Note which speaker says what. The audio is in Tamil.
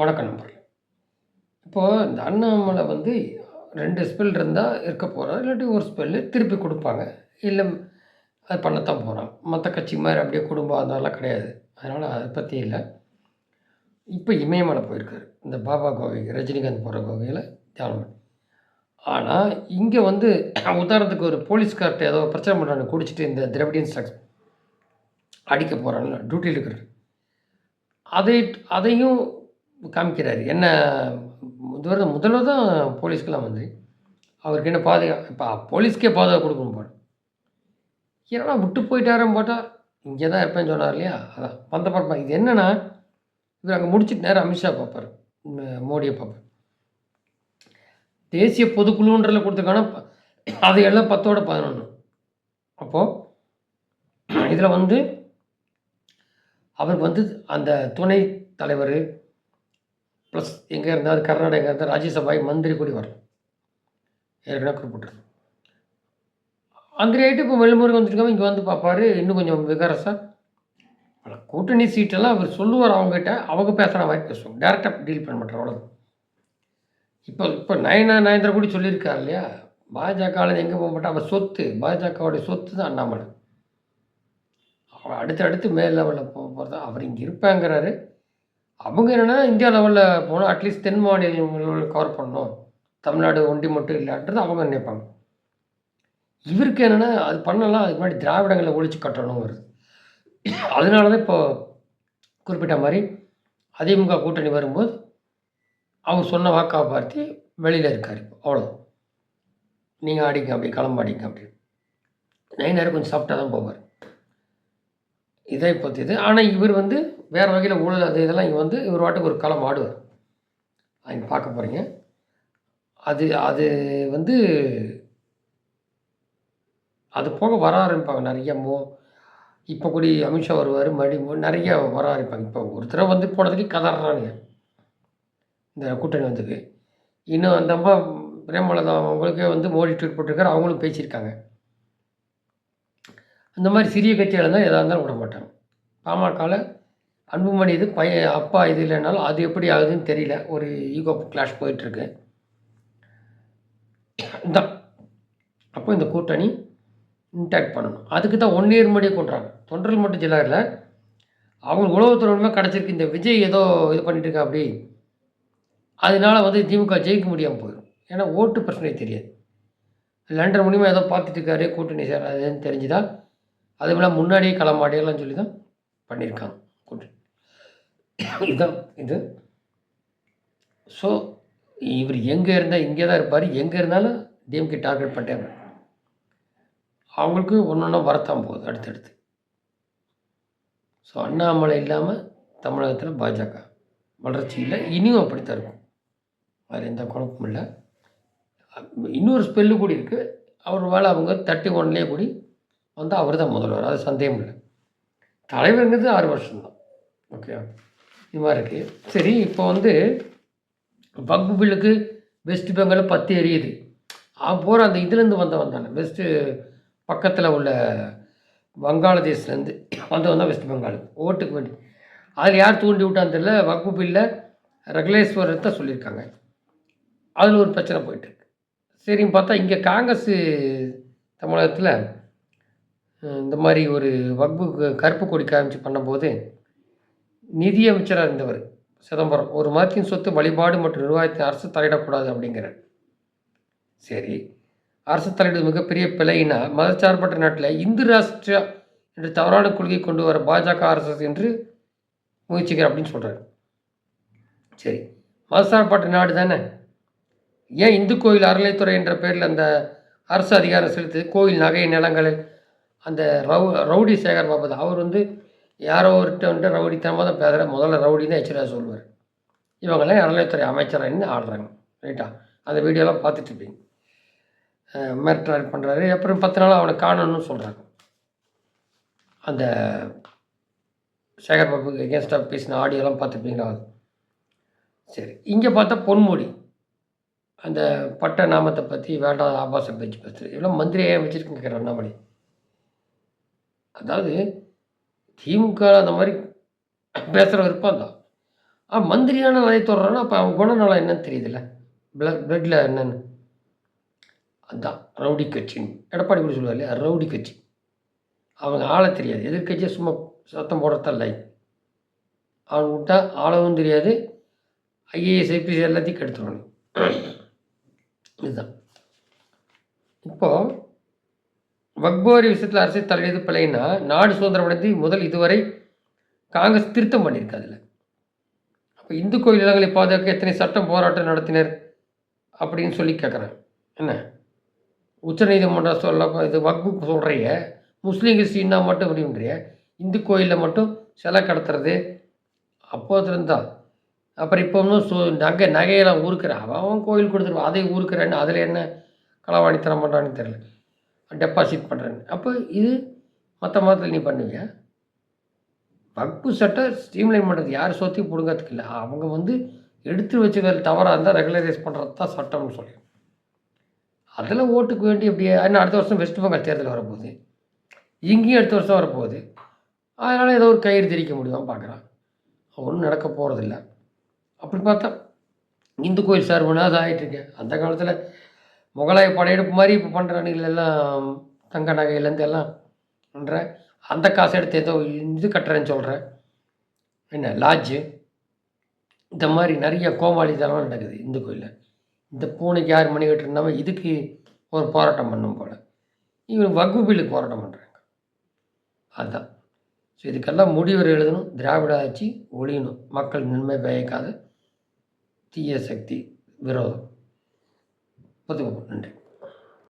Speaker 1: வணக்கம் இப்போது இந்த அண்ணாமலை வந்து ரெண்டு ஸ்பெல் இருந்தால் இருக்க போகிறான் இல்லாட்டி ஒரு ஸ்பெல்லு திருப்பி கொடுப்பாங்க. இல்லை அது பண்ணத்தான் போகிறான் மற்ற கட்சி மாதிரி அப்படியே குடும்பம் அதெல்லாம் கிடையாது. அதனால் அதை பற்றி இல்லை. இப்போ இமயமலை போயிருக்காரு. இந்த பாபா கோவை ரஜினிகாந்த் போகிற கோவையில் தியானம் பண்ணி. ஆனால் இங்கே வந்து உதாரணத்துக்கு ஒரு போலீஸ்கார்ட்ட ஏதோ பிரச்சனை பண்ணுறாங்க குடிச்சிட்டு இந்த திரவிடியன் ஸ்டாக்ஸ் அடிக்க போகிறாங்கல்ல டியூட்டியில் இருக்கிறார். அதை அதையும் காமிக்கிறார். என்ன இதுவரை முதல்வர் தான் போலீஸ்க்கெல்லாம் வந்து அவருக்கு என்ன பாதுகா இப்போ போலீஸ்க்கே பாதுகாப்பு கொடுக்கணும் போட ஏன்னா விட்டு போயிட்டாரன்னு போட்டால் இங்கே தான் இருப்பேன்னு சொன்னார் இல்லையா? அதான் வந்த பார்ப்பா இது என்னென்னா இவர் அங்கே முடிச்சிட்டு நேரம் அமித்ஷா பார்ப்பார். மோடியை பார்ப்பார். தேசிய பொதுக்குழுன்றதில் கொடுத்துருக்காங்கன்னா அது எல்லாம் பத்தோட பதினொன்று அப்போது இதில் வந்து அவருக்கு வந்து அந்த துணை தலைவர் ப்ளஸ் எங்கே இருந்தால் கர்நாடகா இருந்தால் ராஜ்யசபாய் மந்திரி கூடி வரலாம் ஏற்கனவே குறிப்பிட்டிருக்கு அந்த ரேட்டு இப்போ வெள்ளமுருகன் வந்துருக்காம இங்கே வந்து பார்ப்பாரு இன்னும் கொஞ்சம் விகாரஸாக கூட்டணி சீட்டெல்லாம் அவர் சொல்லுவார் அவங்ககிட்ட. அவங்க பேசுகிற மாதிரி பேசுவாங்க. டேரெக்டாக டீல் பண்ண மாட்டார். அவ்வளோ இப்போ இப்போ நயனா நயந்திர கூட சொல்லியிருக்கார் இல்லையா? பாஜகவில் எங்கே போக மாட்டா அவள் சொத்து. பாஜகவுடைய சொத்து தான் அண்ணாமலை. அவர் அடுத்து அடுத்து மேல் லெவலில் போக போகிறதா அவர் இங்கே இருப்பாங்கிறாரு. அவங்க என்னென்னா இந்தியா லெவலில் போனால் அட்லீஸ்ட் தென் மாநிலங்கள் கவர் பண்ணணும். தமிழ்நாடு ஒண்டி மட்டும் இல்லைன்றது அவங்க நினைப்பாங்க. இவருக்கு என்னென்னா அது பண்ணலாம் அதுக்கு முன்னாடி திராவிடங்களை ஒழிச்சு கட்டணுங்கிறது. அதனால தான் இப்போ குறிப்பிட்ட மாதிரி அதிமுக கூட்டணி வரும்போது அவர் சொன்ன வாக்கா பார்த்து வெளியில் இருக்கார். இப்போ அவ்வளோ நீங்கள் ஆடிங்க அப்படி கிளம்பாடிங்க அப்படின்னு நைனார் கொஞ்சம் சாப்பிட்டா தான் போவார். இதை பற்றி இது ஆனால் இவர் வந்து வேறு வகையில் ஊழல் அது இதெல்லாம் இங்கே வந்து இவர் வாட்டுக்கு ஒரு களம் ஆடுவார். அவங்க பார்க்க போகிறீங்க அது அது வந்து அது போக வர ஆரம்பிப்பாங்க நிறைய மோ இப்போ கூடி அமித்ஷா வருவார் மறுபடியும் நிறைய வர ஆரம்பிப்பாங்க இப்போ ஒரு தடவை வந்து போனதுக்கு கதறானுங்க இந்த கூட்டணி வந்துக்கு இன்னும் அந்த அம்மா பிரேமலதா அவங்களுக்கே வந்து மோடி ட்வீட் போட்டிருக்காரு அவங்களும் பேசியிருக்காங்க. அந்த மாதிரி சிறிய கட்சியால் தான் எதாக இருந்தாலும் விட மாட்டாங்க. பாமகவில் அன்புமணி இது பையன் அப்பா இது இல்லைனாலும் அது எப்படி ஆகுதுன்னு தெரியல. ஒரு ஈகோ கிளாஷ் போயிட்டுருக்கு. தான் அப்போ இந்த கூட்டணி இன்டாக்ட் பண்ணணும். அதுக்கு தான் ஒன் இயர் முன்னாடியே கொண்டுறாங்க. தொண்டர்கள் மட்டும் ஜில்லாவில் அவங்க உளவுத்துறையுமே கிடச்சிருக்கு. இந்த விஜய் ஏதோ இது பண்ணிட்டு இருக்கா அப்படி. அதனால வந்து திமுக ஜெயிக்க முடியாமல் போயிடும். ஏன்னா ஓட்டு பிரச்சனை தெரியாது. லண்டன் மூலியமாக ஏதோ பார்த்துட்டு இருக்காரு கூட்டணி சேராதுன்னு தெரிஞ்சுதான் அதே போல் முன்னாடியே களமாடியெல்லாம் சொல்லி தான் பண்ணியிருக்காங்க. கூட்டு. இதுதான் இது. ஸோ இவர் எங்கே இருந்தால் இங்கே தான் இருப்பார். எங்கே இருந்தாலும் டிஎம்கே டார்கெட் பண்ணிட்டாங்க அவங்களுக்கு ஒன்று ஒன்றா வரத்தான் போகுது அடுத்தடுத்து. ஸோ அண்ணாமலை இல்லாமல் தமிழகத்தில் பாஜக. வளர்ச்சி இல்லை இனியும் அப்படித்தான் இருக்கும். அதில் எந்த குழப்பமும் இல்லை. இன்னொரு ஸ்பெல்லு கூடி இருக்குது அவர் வேலை அவங்க தேர்ட்டி ஒன்லேயே கூடி வந்து அவர் தான் முதல்வர். அது சந்தேகம் இல்லை. தலைவருங்கிறது ஆறு வருஷம்தான். ஓகே இது மாதிரி இருக்குது சரி இப்போ வந்து வக்பு பில்லுக்கு வெஸ்ட் பெங்கால் பத்து எரியுது அவன் போகிற அந்த இதுலேருந்து வந்தவன் தானே. வெஸ்ட்டு பக்கத்தில் உள்ள வங்காளதேஷ்லேருந்து வந்தவன் தான் வெஸ்ட் பெங்கால் ஓட்டுக்கு வேண்டி. அதில் யார் தூண்டி விட்டான்னு தெரியல வக்பு பில்லில் ரெகுலேஸ்வரர் தான் சொல்லியிருக்காங்க. அதில் ஒரு பிரச்சனை போயிட்டுருக்கு சரின்னு பார்த்தா இங்கே காங்கிரஸ் தமிழகத்தில் இந்த மாதிரி ஒரு வக்பு கருப்பு கொடி காமிச்சு பண்ணும்போது நிதியமைச்சராக இருந்தவர் சிதம்பரம் ஒரு மதத்தின் சொத்து வழிபாடு மற்றும் நிர்வாகத்தின் அரசு தலையிடக்கூடாது அப்படிங்கிறார். சரி அரசு தலையிடுவது மிகப்பெரிய பிழையினா மதச்சார்பற்ற நாட்டில் இந்து ராஷ்டிரா என்று தவறான கொள்கை கொண்டு வர பாஜக அரசு என்று முயற்சிக்கிறார் அப்படின்னு சொல்கிறார் சரி மதச்சார்பற்ற நாடு தானே? ஏன் இந்து கோயில் அறநிலைத்துறை என்ற பேரில் அந்த அரசு அதிகாரம் செலுத்து கோயில் நகை நிலங்களை அந்த ரவு ரவுடி சேகர் பாபு தான். அவர் வந்து யாரோ ஒருத்தர் வந்துட்டு ரவுடித்தனமாக தான் பேசுகிற முதல்ல ரவுடின்னு எச்சரியாக சொல்லுவார். இவங்கெல்லாம் அறநிலைத்துறை அமைச்சராக ஆடுறாங்க ரைட்டா? அந்த வீடியோலாம் பார்த்துட்டு இருப்பீங்க. மிரட்டுறாரு பண்ணுறாரு அப்புறம் பத்து நாள் அவனை காணணும்னு சொல்கிறாங்க அந்த சேகர் பாபுக்கு எகேன்ஸ்டாக பேசின ஆடியோலாம் பார்த்துருப்பீங்களா? சரி. இங்கே பார்த்தா பொன்முடி. அந்த பட்ட நாமத்தை பற்றி வேண்டாம் ஆபாச பேச்சு பேசுகிறது இவ்வளோ மந்திரியை வச்சுருக்கேன் கேட்குறேன் அண்ணாமலை? அதாவது திமுக அந்த மாதிரி பேசுகிற விருப்பம் தான் ஆ மந்திரியான அதை தொடர்றான்னா அப்போ அவன் குணநலம் என்னன்னு தெரியுதுல்ல? பிளட் பிளட்டில் என்னென்னு. அதான் ரவுடி கட்சின்னு. எடப்பாடி கூட சொல்லுவார் இல்லையா? ரவுடி கட்சி. அவங்க ஆள தெரியாது. எதிர்கட்சியை சும்மா சத்தம் போடுறதான் லை அவன் விட்டா ஆளவும் தெரியாது. ஐஏஎஸ் ஐபிஎஸ் எல்லாத்தையும் கெடுத்துருவானு இதுதான். இப்போது வக்போரி விஷயத்தில் அரசு தலையீடு பிள்ளைன்னா நாடு சுதந்திரம் அடைந்து முதல் இதுவரை காங்கிரஸ் திருத்தம் பண்ணியிருக்கு அதில். அப்போ இந்து கோயில் இடங்களை பாதுகாக்க எத்தனை சட்டம் போராட்டம் நடத்தினர் அப்படின்னு சொல்லி கேட்குறேன் என்ன? உச்சநீதிமன்றம் சொல்ல இது வக்பு சொல்கிறிய முஸ்லீம் கிறிஸ்டின்னா மட்டும் அப்படின்றிய இந்து கோயிலில் மட்டும் சிலை கடத்துறது அப்போதுலேருந்தா அப்புறம் இப்போ இன்னும் சு நகை நகையெல்லாம் ஊருக்கிற அவன் அவன் கோயில் கொடுத்துருவான் அதை ஊருக்கிறேன்னு அதில் என்ன களவாணித்தனம் பண்ணுறான்னு தெரில டெபாசிட் பண்ணுறேன்னு அப்போ இது மற்ற மதத்தில் நீ பண்ணுவியா? வகுப்பு சட்டம் ஸ்ட்ரீம்லைன் பண்ணுறது யார் சொத்தையும் பிடுங்கிறதுக்கு இல்லை. அவங்க வந்து எடுத்து வச்சுக்கிறது தவறாக இருந்தால் ரெகுலரைஸ் பண்ணுறது தான் சட்டம்னு சொல்லி அதில் ஓட்டுக்கு வேண்டி அப்படியே என்ன அடுத்த வருஷம் வெஸ்ட் பெங்கால் தேர்தல் வரப்போகுது. இங்கேயும் அடுத்த வருஷம் வரப்போகுது. அதனால் ஏதோ ஒரு கயிறு திரிக்க முடியுமா பார்க்குறான் ஒன்றும் நடக்க போகிறதில்ல அப்படி பார்த்தா இந்து கோயில் சார்புனா அது ஆகிட்டுருக்கேன் அந்த காலத்தில் முகலாய படையெடுப்பு மாதிரி இப்போ பண்ணுறானுங்கள எல்லாம் தங்க நகையிலேருந்து எல்லாம் பண்ணுற அந்த காசை எடுத்து ஏதோ இது கட்டுறேன்னு சொல்கிறேன் என்ன லாட்ஜு இந்த மாதிரி நிறைய கோமாளித்தனம் நடக்குது இந்து கோயிலில். இந்த பூனைக்கு யார் மணி கட்டிருந்தாமல் இதுக்கு ஒரு போராட்டம் பண்ணும் போல். இவன் வகுப்பு பில்லுக்கு போராட்டம் பண்ணுறாங்க அதுதான் ஸோ இதுக்கெல்லாம் முடிவர் எழுதணும் திராவிட ஆட்சி ஒழியணும். மக்கள் நன்மை பயக்காத தீய சக்தி விரோதம். பொதுவாக நன்றி.